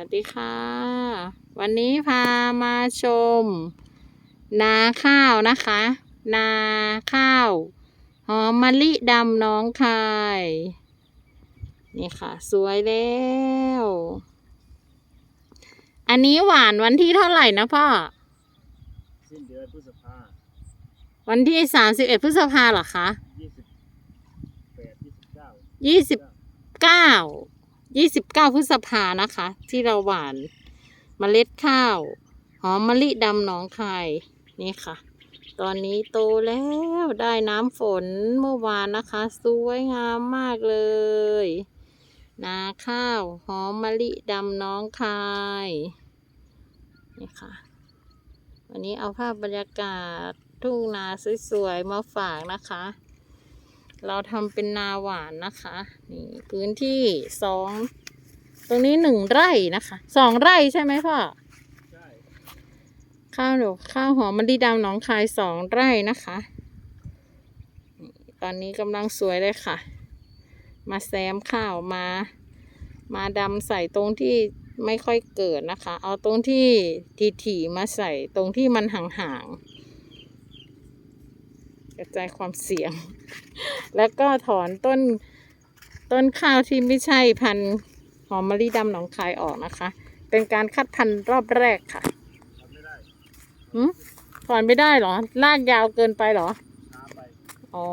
วัสดีค่ะ วันนี้พามาชม นาข้าวนะคะ นาข้าวหอมมะลิดำน้องคาย นี่ค่ะ สวยแล้ว อันนี้หวานวันที่เท่าไหร่นะพ่อสิ้นเดือนพฤษภาวันที่สามสิบเอ็ดพฤษภาเหรอคะยี่สิบแปดยี่สิบเก้ายี่สิบเก้า ยี่สิบเก้าพฤษภานะคะ ที่เราหวานเมล็ดข้าวหอมมะลิดำหนองคายนี่ค่ะ ตอนนี้โตแล้วได้น้ำฝนเมื่อวานนะคะ สวยงามมากเลยนาข้าวหอมมะลิดำน้องคายนี่ค่ะ วันนี้เอาภาพบรรยากาศทุ่งนาสวยๆมาฝากนะคะ เราทำเป็นนาหวานนะคะนี่พื้นที่สองตรงนี้หนึ่งไร่นะคะสองไร่ใช่ไหมพ่อใช่ข้าวหนูข้าวหอมมะลิดำหนองคายสองไร่นะคะ ตอนนี้กำลังสวยเลยค่ะ มาแซมข้าวมา มาดำใส่ตรงที่ไม่ค่อยเกิดนะคะ เอาตรงที่ถี่ๆมาใส่ตรงที่มันห่างๆกระจายความเสี่ยง แล้วก็ถอนต้นต้นข้าวที่ไม่ใช่พันธุ์หอมมะลิดำหนองคายออกนะคะ เป็นการคัดพันธุ์รอบแรกค่ะทำไม่ได้หืมถอนไม่ได้เหรอลากยาวเกินไปเหรอช้าไปอ๋อ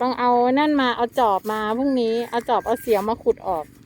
ต้องเอานั่นมาเอาจอบมาพรุ่งนี้ เอาจอบเอาเสียมมาขุดออกใ